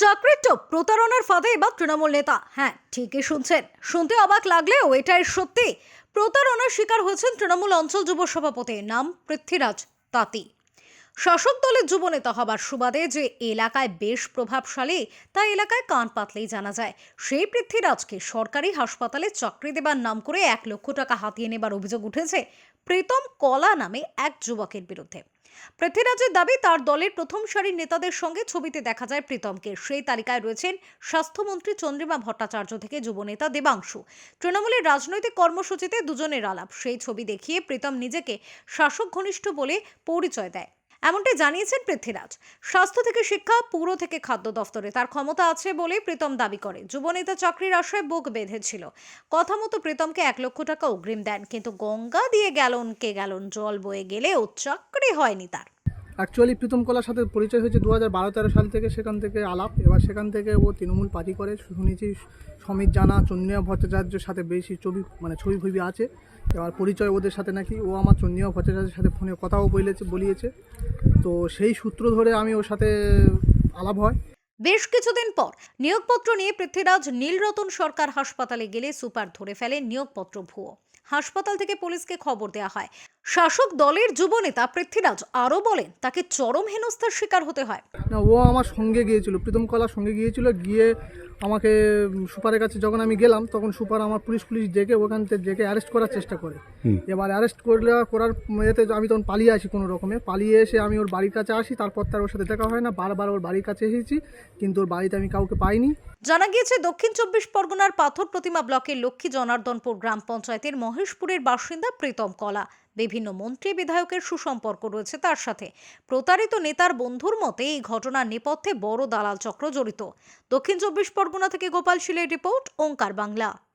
চাকরির টোপ প্রতারণার ফাঁদে এবার তৃণমূল নেতা। হ্যাঁ ঠিকই শুনছেন। শুনতে অবাক লাগলেও এটাই সত্যি। প্রতারণার শিকার হয়েছেন তৃণমূল অঞ্চল যুব সভাপতি, নাম পৃথ্বীরাজ তাঁতি। শাসক দলের যুবনেতা হবার সুবাদে যে এলাকায় বেশ প্রভাবশালী, তা এলাকায় কান পাতলেই জানা যায়। সেই পৃথ্বীরাজকে সরকারি হাসপাতালে চাকরি দেবার নাম করে এক লক্ষ টাকা হাতিয়ে নেবার অভিযোগ উঠেছে প্রীতম কলা নামে এক যুবকের বিরুদ্ধে। পৃথ্বীরাজের দাবি, তার দলের প্রথম সারির নেতাদের সঙ্গে ছবিতে দেখা যায় প্রীতমকে। সেই তালিকায় রয়েছেন স্বাস্থ্যমন্ত্রী চন্দ্রিমা ভট্টাচার্য থেকে যুবনেতা দেবাংশু। তৃণমূলের রাজনৈতিক কর্মসূচিতে দুজনের আলাপ। সেই ছবি দেখিয়ে প্রীতম নিজেকে শাসক ঘনিষ্ঠ বলে পরিচয় দেয়। এমনটাই জানিয়েছেন পৃথ্বীরাজ। স্বাস্থ্য থেকে শিক্ষা, পুরো থেকে খাদ্য দফতরে। তার ক্ষমতা আছে বলে প্রীতম দাবি করে যুবনেতা চাকরির আশায় বুক বেঁধেছিল। কথা মতো প্রীতমকে এক লক্ষ টাকা অগ্রিম দেন, কিন্তু গঙ্গা দিয়ে গ্যালন কে গ্যালন জল বয়ে গেলেও চাকরি হয়নি তার। অ্যাকচুয়ালি প্রীতম কলার সাথে পরিচয় হয়েছে দু হাজার বারো তেরো সাল থেকে সেখান থেকে আলাপ। এবার সেখান থেকে ও তৃণমূল পার্টি করে। শুনেছি সমীর জানা, চন্দ্রিমা ভট্টাচার্যের সাথে বেশি ছবি মানে ছবি ফবি আছে। এবার পরিচয় ওদের সাথে নাকি। ও আমার চন্দ্রিয়া ভট্টাচার্যের সাথে ফোনে কথাও বলেছে, বলিয়েছে। তো সেই সূত্র ধরে আমি ওর সাথে আলাপ হয়। বেশ কিছুদিন পর নিয়োগপত্র নিয়ে পৃথ্বীরাজ নীলরতন সরকার হাসপাতালে গেলে সুপার ধরে ফেলে নিয়োগপত্র ভুয়ো। হাসপাতাল থেকে পুলিশকে খবর দেওয়া হয় শাসক দলের যুবনেতা পৃথ্বীরাজ আরও বলেন তাকে চরম হেনস্থার শিকার হতে হয়। না ও আমার সঙ্গে গিয়েছিল প্রীতম কলার সঙ্গে গিয়েছিল গিয়ে আমাকে সুপারের কাছে যখন আমি গেলাম তখন সুপার আমার পুলিশ পুলিশ ডেকে ওখান থেকে ডেকে অ্যারেস্ট করার চেষ্টা করে। এবার অ্যারেস্ট করলে করার এতে আমি তখন পালিয়ে আসি কোনো রকমে। পালিয়ে এসে আমি ওর বাড়ির কাছে আসি তারপর তার ওর সাথে দেখা হয় না বারবার ওর বাড়ির কাছে এসেছি কিন্তু ওর বাড়িতে আমি কাউকে পাইনি। জানা গিয়েছে দক্ষিণ চব্বিশ পরগনার পাথর প্রতিমা ব্লকের লক্ষ্মী জনার্দনপুর গ্রাম পঞ্চায়েতের মহেশপুরের বাসিন্দা প্রীতম কলা। বিভিন্ন মন্ত্রী বিধায়কের সুসম্পর্ক রয়েছে তার সাথে। প্রতারিত নেতার বন্ধুর মতে এই ঘটনার নেপথ্যে বড় দালাল চক্র জড়িত। দক্ষিণ চব্বিশ পরগনা থেকে গোপাল শিলের রিপোর্ট, ওঙ্কার বাংলা।